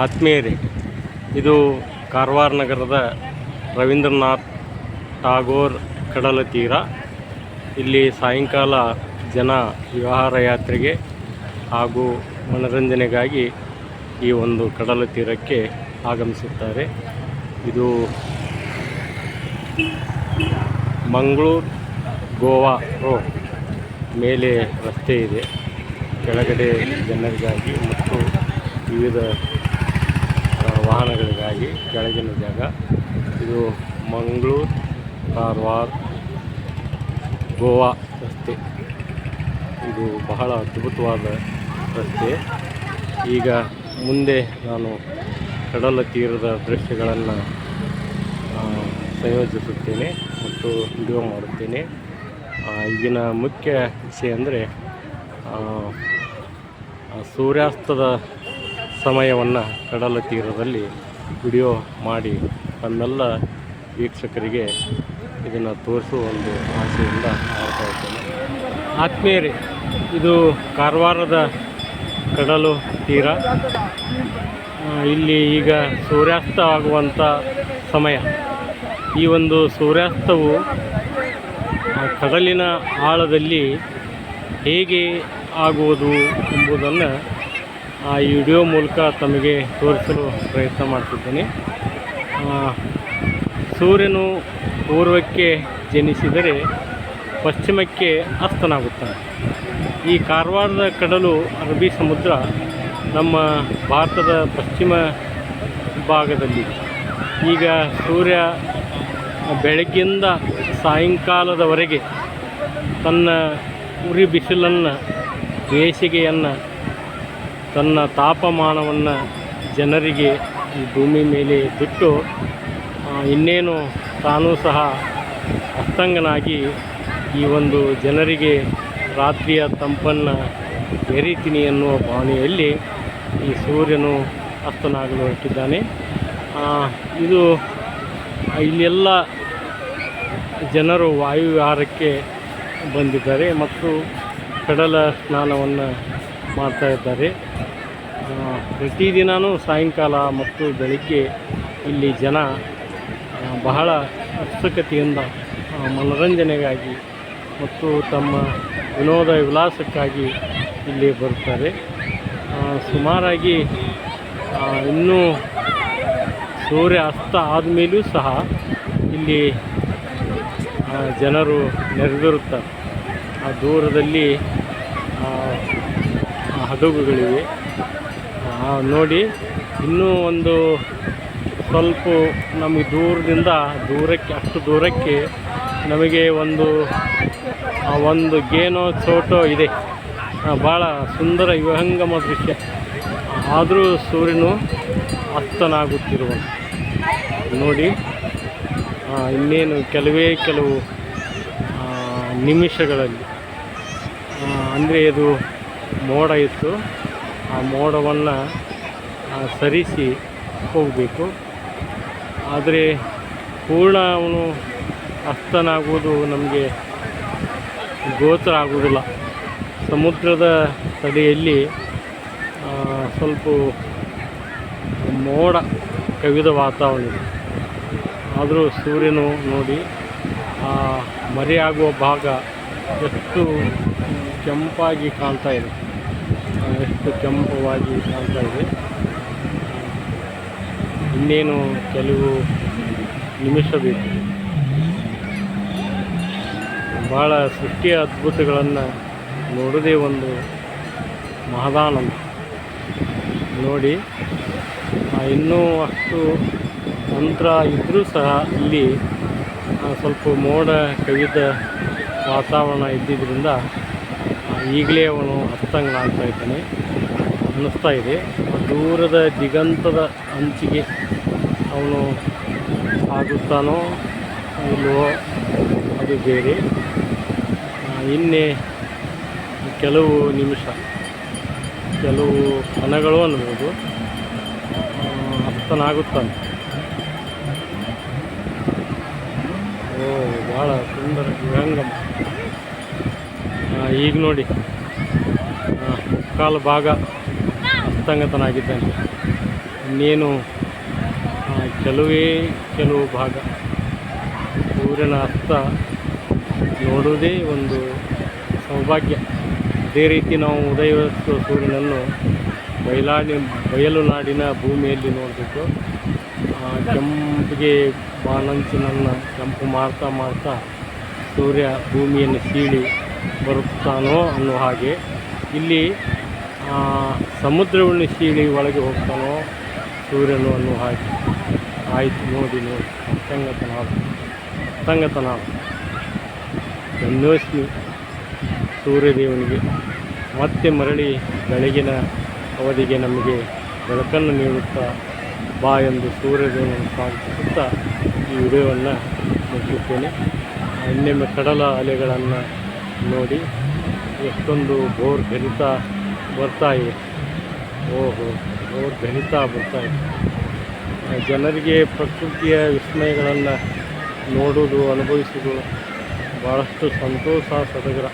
ಆತ್ಮೀಯರೇ, ಇದು ಕಾರವಾರ ನಗರದ ರವೀಂದ್ರನಾಥ್ ಟಾಗೋರ್ ಕಡಲ ತೀರ. ಇಲ್ಲಿ ಸಾಯಂಕಾಲ ಜನ ವಿಹಾರ ಯಾತ್ರೆಗೆ ಹಾಗೂ ಮನರಂಜನೆಗಾಗಿ ಈ ಒಂದು ಕಡಲ ತೀರಕ್ಕೆ ಆಗಮಿಸುತ್ತಾರೆ. ಇದು ಮಂಗಳೂರು, ಗೋವಾ ರೋಡ್ ಮೇಲೆ ರಸ್ತೆ ಇದೆ. ಕೆಳಗಡೆ ಜನರಿಗಾಗಿ ಮತ್ತು ವಿವಿಧ ವಾಹನಗಳಿಗಾಗಿ ಕೆಳಗಿನ ಜಾಗ. ಇದು ಮಂಗಳೂರು, ಕಾರವಾರ, ಗೋವಾ ರಸ್ತೆ. ಇದು ಬಹಳ ಅದ್ಭುತವಾದ ರಸ್ತೆ. ಈಗ ಮುಂದೆ ನಾನು ಕಡಲ ತೀರದ ದೃಶ್ಯಗಳನ್ನು ಸಂಯೋಜಿಸುತ್ತೇನೆ ಮತ್ತು ವಿಡಿಯೋ ಮಾಡುತ್ತೇನೆ. ಈಗಿನ ಮುಖ್ಯ ವಿಷಯ ಅಂದರೆ ಸೂರ್ಯಾಸ್ತದ ಸಮಯವನ್ನು ಕಡಲ ತೀರದಲ್ಲಿ ವಿಡಿಯೋ ಮಾಡಿ ತಮ್ಮೆಲ್ಲ ವೀಕ್ಷಕರಿಗೆ ಇದನ್ನು ತೋರಿಸುವ ಒಂದು ಆಸೆಯಿಂದ ಮಾಡ್ತಾ ಆತ್ಮೀಯರೇ ಇದು ಕಾರವಾರದ ಕಡಲು ತೀರ. ಇಲ್ಲಿ ಈಗ ಸೂರ್ಯಾಸ್ತ ಆಗುವಂಥ ಸಮಯ. ಈ ಒಂದು ಸೂರ್ಯಾಸ್ತವು ಕಡಲಿನ ಆಳದಲ್ಲಿ ಹೇಗೆ ಆಗುವುದು ಎಂಬುದನ್ನು ಆ ವಿಡಿಯೋ ಮೂಲಕ ತಮಗೆ ತೋರಿಸಲು ಪ್ರಯತ್ನ ಮಾಡ್ತಿದ್ದೇನೆ. ಸೂರ್ಯನು ಪೂರ್ವಕ್ಕೆ ಜನಿಸಿದರೆ ಪಶ್ಚಿಮಕ್ಕೆ ಅಸ್ತನಾಗುತ್ತಾನೆ. ಈ ಕಾರವಾರದ ಕಡಲು ಅರಬ್ಬಿ ಸಮುದ್ರ ನಮ್ಮ ಭಾರತದ ಪಶ್ಚಿಮ ಭಾಗದಲ್ಲಿ. ಈಗ ಸೂರ್ಯ ಬೆಳಗ್ಗಿಂದ ಸಾಯಂಕಾಲದವರೆಗೆ ತನ್ನ ಉರಿ ಬಿಸಿಲನ್ನು ಬೇಸಿಗೆಯನ್ನು ತನ್ನ ತಾಪಮಾನವನ್ನು ಜನರಿಗೆ ಈ ಭೂಮಿ ಮೇಲೆ ಬಿಟ್ಟು ಇನ್ನೇನು ತಾನೂ ಸಹ ಅಸ್ತಂಗನಾಗಿ ಈ ಒಂದು ಜನರಿಗೆ ರಾತ್ರಿಯ ತಂಪನ್ನು ಬೆರೀತೀನಿ ಎನ್ನುವ ಭಾವನೆಯಲ್ಲಿ ಈ ಸೂರ್ಯನು ಅಸ್ತನಾಗಲು ಹೊರಟಿದ್ದಾನೆ. ಇದು ಇಲ್ಲೆಲ್ಲ ಜನರು ವಾಯುವಿಹಾರಕ್ಕೆ ಬಂದಿದ್ದಾರೆ ಮತ್ತು ಕಡಲ ಸ್ನಾನವನ್ನು ಮಾಡ್ತಾ ಇದ್ದಾರೆ. ಪ್ರತಿದಿನವೂ ಸಾಯಂಕಾಲ ಮತ್ತು ಬೆಳಗ್ಗೆ ಇಲ್ಲಿ ಜನ ಬಹಳ ಉತ್ಸುಕತೆಯಿಂದ ಮನೋರಂಜನೆಗಾಗಿ ಮತ್ತು ತಮ್ಮ ವಿನೋದ ವಿಲಾಸಕ್ಕಾಗಿ ಇಲ್ಲಿ ಬರುತ್ತಾರೆ. ಸುಮಾರಾಗಿ ಇನ್ನೂ ಸೂರ್ಯ ಅಸ್ತ ಆದಮೇಲೂ ಸಹ ಇಲ್ಲಿ ಜನರು ನೆರೆದಿರುತ್ತಾರೆ. ಆ ದೂರದಲ್ಲಿ ಹಡಗುಗಳಿವೆ ನೋಡಿ, ಇನ್ನೂ ಒಂದು ಸ್ವಲ್ಪ ನಮಗೆ ದೂರದಿಂದ ದೂರಕ್ಕೆ, ಅಷ್ಟು ದೂರಕ್ಕೆ ನಮಗೆ ಒಂದು ಒಂದು ಗೇನೋ ಚೋಟೋ ಇದೆ. ಭಾಳ ಸುಂದರ ವಿಹಂಗಮ ದೃಶ್ಯ. ಆದರೂ ಸೂರ್ಯನು ಅಸ್ತನಾಗುತ್ತಿರುವ ನೋಡಿ ಇನ್ನೇನು ಕೆಲವೇ ಕೆಲವು ನಿಮಿಷಗಳಲ್ಲಿ ಅಂದರೆ ಇದು ಮೋಡ ಇತ್ತು. ಆ ಮೋಡವನ್ನು ಸರಿಸಿ ಹೋಗಬೇಕು. ಆದರೆ ಪೂರ್ಣ ಅವನು ಅಸ್ತನಾಗುವುದು ನಮಗೆ ಗೋಚರ ಆಗುವುದಿಲ್ಲ. ಸಮುದ್ರದ ತಡೆಯಲ್ಲಿ ಸ್ವಲ್ಪ ಮೋಡ ಕವಿದ ವಾತಾವರಣ ಇದೆ. ಆದರೂ ಸೂರ್ಯನು ನೋಡಿ, ಆ, ಮರೆಯಾಗುವ ಭಾಗ ಎಷ್ಟು ಕೆಂಪಾಗಿ ಕಾಣ್ತಾ ಇದೆ. ಎಷ್ಟು ಕೆಂಪುವಾಗಿ ಕಾಣ್ತಾ ಇದೆ. ಇನ್ನೇನು ಕೆಲವು ನಿಮಿಷ ಬೇಕು. ಭಾಳ ಸೃಷ್ಟಿಯ ಅದ್ಭುತಗಳನ್ನು ನೋಡೋದೇ ಒಂದು ಮಹದಾನಂದ. ನೋಡಿ ಇನ್ನೂ ಅಷ್ಟು ನಂತರ ಇದ್ದರೂ ಸಹ ಇಲ್ಲಿ ಸ್ವಲ್ಪ ಮೋಡ ಕವಿದ ವಾತಾವರಣ ಇದ್ದಿದ್ದರಿಂದ ಈಗಲೇ ಅವನು ಅಸ್ತಂಗನಾಗ್ತಾ ಇದ್ದಾನೆ. ಅನ್ನಿಸ್ತಾ ಇದೆ. ದೂರದ ದಿಗಂತದ ಅಂಚಿಗೆ ಅವನು ಆಗುತ್ತಾನೋ ಇಲ್ಲವೋ ಅದು ಬೇರೆ. ಇನ್ನೇ ಕೆಲವು ನಿಮಿಷ, ಕೆಲವು ಕ್ಷಣಗಳು ಅನ್ಬೋದು. ಹಸ್ತನಾಗುತ್ತಾನೆ ಓ ಭಾಳ ಸುಂದರ ವಿಹಂಗಮ. ಈಗ ನೋಡಿ. ಕಾಲು ಭಾಗ ಅಸ್ತಂಗತನಾಗಿದ್ದಾನೆ ಇನ್ನೇನು ಕೆಲವೇ ಕೆಲವು ಭಾಗ. ಸೂರ್ಯನ ಅಸ್ತ ನೋಡುವುದೇ ಒಂದು ಸೌಭಾಗ್ಯ. ಅದೇ ರೀತಿ ನಾವು ಉದಯ ಸೂರ್ಯನನ್ನು ಬಯಲಾಡಿ ಬಯಲು ನಾಡಿನ ಭೂಮಿಯಲ್ಲಿ ನೋಡಬೇಕು ಕೆಂಪಿಗೆ ಬಾನಂಚಿನನ್ನು ಕೆಂಪು ಮಾಡ್ತಾ ಮಾಡ್ತಾ ಸೂರ್ಯ ಭೂಮಿಯನ್ನು ಸೀಳಿ ಬರುತ್ತಾನೋ ಅನ್ನೋ ಹಾಗೆ. ಇಲ್ಲಿ ಸಮುದ್ರವನ್ನು ಸೀಳಿ ಒಳಗೆ ಹೋಗ್ತಾನೋ ಸೂರ್ಯನು ಅನ್ನೋ ಹಾಗೆ. ಆಯಿತು, ನೋಡಿ ನೋಡಿ. ಸಂಗತನ ಅರ್ಥಂಗತನಾದ ಧನ್ಯೋಸ್ಮಿ ಸೂರ್ಯದೇವನಿಗೆ. ಮತ್ತೆ ಮರಳಿ ಬೆಳಗಿನ ಅವಧಿಗೆ ನಮಗೆ ಬೆಳಕನ್ನು ನೀಡುತ್ತಾ ಬಾ ಎಂದು ಸೂರ್ಯದೇವನನ್ನು ಸ್ವಾಗತಿಸುತ್ತಾ ಈ ವಿಡಿಯೋವನ್ನು ಮುಗಿಸುತ್ತೇನೆ. ಇನ್ನೊಮ್ಮೆ ಕಡಲ ಅಲೆಗಳನ್ನು ನೋಡಿ ಎಷ್ಟೊಂದು ಬೋರ್ ಗಣಿತ ಇದೆ. ಓಹೋ ಬೋರ್ ಗಣಿತ ಬರ್ತಾ ಇದೆ. ಆ, ಜನರಿಗೆ ಪ್ರಕೃತಿಯ ವಿಸ್ಮಯಗಳನ್ನು ನೋಡುವುದು ಅನುಭವಿಸೋದು ಭಾಳಷ್ಟು ಸಂತೋಷ ಸಡಗರ